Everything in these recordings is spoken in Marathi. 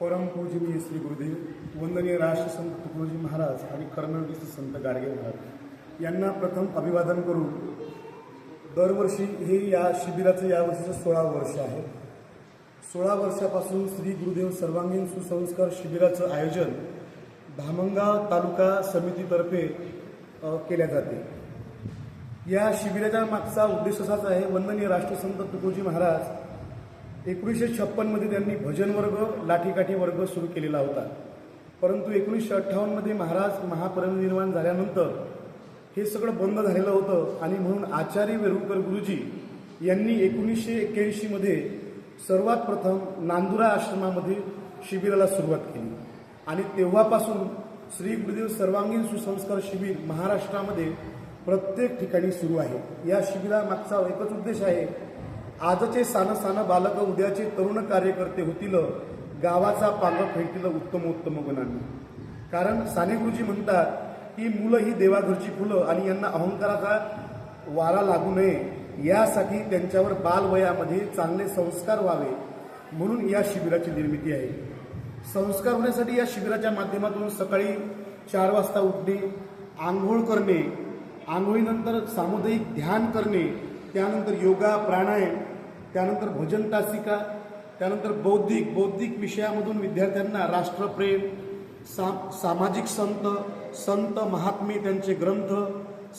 परमपूजनीय श्री गुरुदेव वंदनीय राष्ट्रसंत तुकडोजी महाराज आणि कर्मयोगीचे संत गाडगे महाराज यांना प्रथम अभिवादन करून दरवर्षी हे या शिबिराचं यावर्षीचं सोळा वर्ष आहे. सोळा वर्षापासून श्री गुरुदेव सर्वांगीण सुसंस्कार शिबिराचं आयोजन धामणगाव तालुका समितीतर्फे केल्या जाते. या शिबिराच्या मागचा उद्देश असाच आहे वंदनीय राष्ट्रसंत तुकोजी महाराज एकोणीसशे छप्पनमध्ये त्यांनी भजन वर्ग लाठीकाठी वर्ग सुरू केलेला होता. परंतु एकोणीसशे अठ्ठावन्नमध्ये महाराज महापरिनिर्वाण झाल्यानंतर हे सगळं बंद झालेलं होतं आणि म्हणून आचार्य वेरुळकर गुरुजी यांनी एकोणीसशे एक्क्याऐंशीमध्ये सर्वात प्रथम नांदुरा आश्रमामध्ये शिबिराला सुरुवात केली. आणि तेव्हापासून श्री गुरुदेव सर्वांगीण सुसंस्कार शिबिर महाराष्ट्रामध्ये प्रत्येक ठिकाणी सुरू आहे. या शिबिरामागचा एकच उद्देश आहे आजचे सान सान बालक उद्याचे तरुण कार्यकर्ते होतील गावाचा पांग फेडतील उत्तम उत्तम गुणांनी कारण साने गुरुजी म्हणतात की मुलं ही देवाघरची फुलं आणि यांना अहंकाराचा वारा लागू नये. यासाठी त्यांच्यावर बालवयामध्ये चांगले संस्कार व्हावे. म्हणून या शिबिराची निर्मिती आहे. संस्कार होण्यासाठी या शिबिराच्या माध्यमातून सकाळी चार वाजता उठणे आंघोळ करणे आंघोळीनंतर सामुदायिक ध्यान करणे त्यानंतर योगा प्राणायाम त्यानंतर भोजन तासिका त्यानंतर बौद्धिक बौद्धिक विषयामधून विद्यार्थ्यांना राष्ट्रप्रेम सा सामाजिक संत संत महात्मे त्यांचे ग्रंथ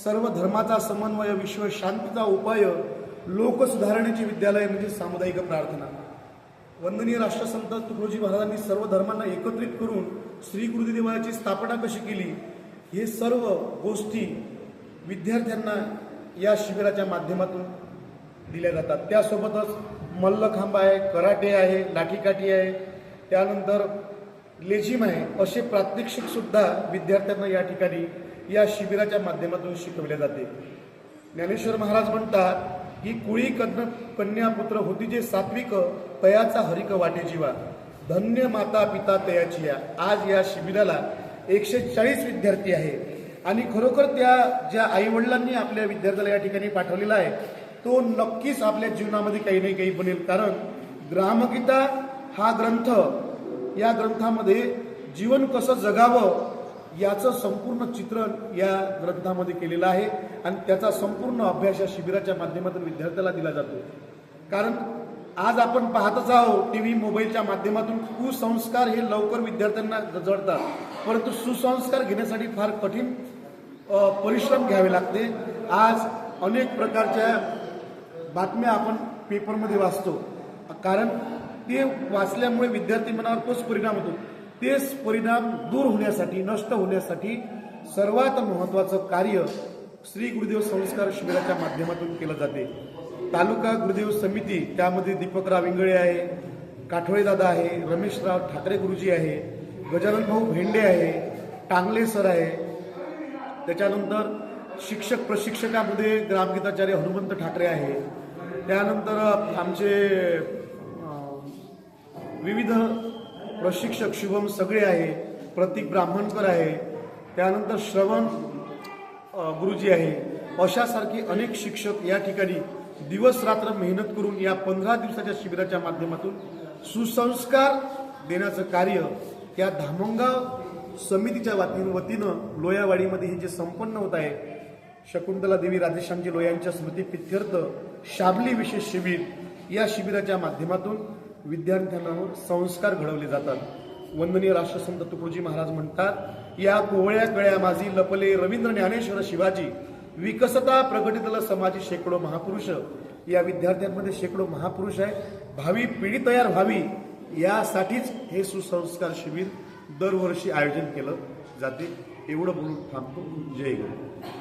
सर्व धर्माचा समन्वय विश्व शांतीचा उपाय लोकसुधारणेचे विद्यालय म्हणजे सामुदायिक प्रार्थना. वंदनीय राष्ट्रसंत तुकडोजी महाराजांनी सर्व धर्मांना एकत्रित करून श्री गुरुदेवाची स्थापना कशी केली हे सर्व गोष्टी विद्यार्थ्यांना या शिबिराच्या माध्यमातून दिल्या जातात. त्यासोबतच मल्लखांब आहे कराटे आहे लाठीकाठी आहे. त्यानंतर लेझिम आहे असे प्रात्यक्षिक सुद्धा विद्यार्थ्यांना या ठिकाणी या शिबिराच्या माध्यमातून शिकवले जाते. ज्ञानेश्वर महाराज म्हणतात की कुळी कन्या कन्यापुत्र होती जे सात्विक तयाचा हरिक वाटे जीवा. धन्य माता पिता तयाची या. आज या शिबिराला एकशे चाळीस विद्यार्थी आहे. आणि खरोखर त्या ज्या आईवडिलांनी आपल्या विद्यार्थ्याला या ठिकाणी पाठवलेला आहे तो नक्कीच आपल्या जीवनामध्ये काही नाही काही बनेल. कारण ग्रामगीता हा ग्रंथ या ग्रंथामध्ये जीवन कसं जगावं याचं संपूर्ण चित्रण या ग्रंथामध्ये केलेलं आहे आणि त्याचा संपूर्ण अभ्यास या शिबिराच्या माध्यमातून विद्यार्थ्याला दिला जातो. कारण आज आपण पाहतच आहोत टी व्ही मोबाईलच्या माध्यमातून कुसंस्कार हे लवकर विद्यार्थ्यांना जळतात परंतु सुसंस्कार घेण्यासाठी फार कठीण परिश्रम घ्यावे लागते. आज अनेक प्रकारच्या बातम्या आपण पेपरमध्ये वाचतो. कारण ते वाचल्यामुळे विद्यार्थी मनावर तोच परिणाम होतो. तेच परिणाम दूर होण्यासाठी नष्ट होण्यासाठी सर्वात महत्त्वाचं कार्य श्री गुरुदेव संस्कार शिबिराच्या माध्यमातून केलं जाते. तालुका गुरुदेव समिती त्यामध्ये दीपकराव विंगळे आहे काठोळे दादा आहे रमेशराव ठाकरे गुरुजी आहे गजानन भाऊ भेंडे आहे टांगले सर आहे. त्याच्यानंतर शिक्षक प्रशिक्षकामध्ये ग्रामगीताचार्य हनुमंत ठाकरे आहे. त्यानंतर आमचे विविध प्रशिक्षक शुभम सगळे आहे प्रतीक ब्राह्मणकर आहे त्यानंतर श्रवण गुरुजी आहे. अशासारखे अनेक शिक्षक या ठिकाणी दिवस रात्र मेहनत करून या पंधरा दिवसाच्या शिबिराच्या माध्यमातून सुसंस्कार देण्याचं कार्य या धामणगाव समितीच्या वतीनं वतीनं लोयावाडीमध्ये हे जे संपन्न होत आहे शकुंतला देवी राधेश्यामजी लोयांच्या स्मृती पित्यर्थ शाबली विशेष शिबिर या शिबिराच्या माध्यमातून विद्यार्थ्यांवर संस्कार घडवले जातात. वंदनीय राष्ट्रसंत तुकडोजी महाराज म्हणतात या कोवळ्या कळ्या माझी लपले रवींद्र ज्ञानेश्वर शिवाजी विकसता प्रगटितल समाजी शेकडो महापुरुष. या विद्यार्थ्यांमध्ये शेकडो महापुरुष आहे भावी पिढी तयार व्हावी यासाठीच हे सुसंस्कार शिबिर दरवर्षी आयोजन केलं जाते. एवढं बोलून थांबतो. जय गुरु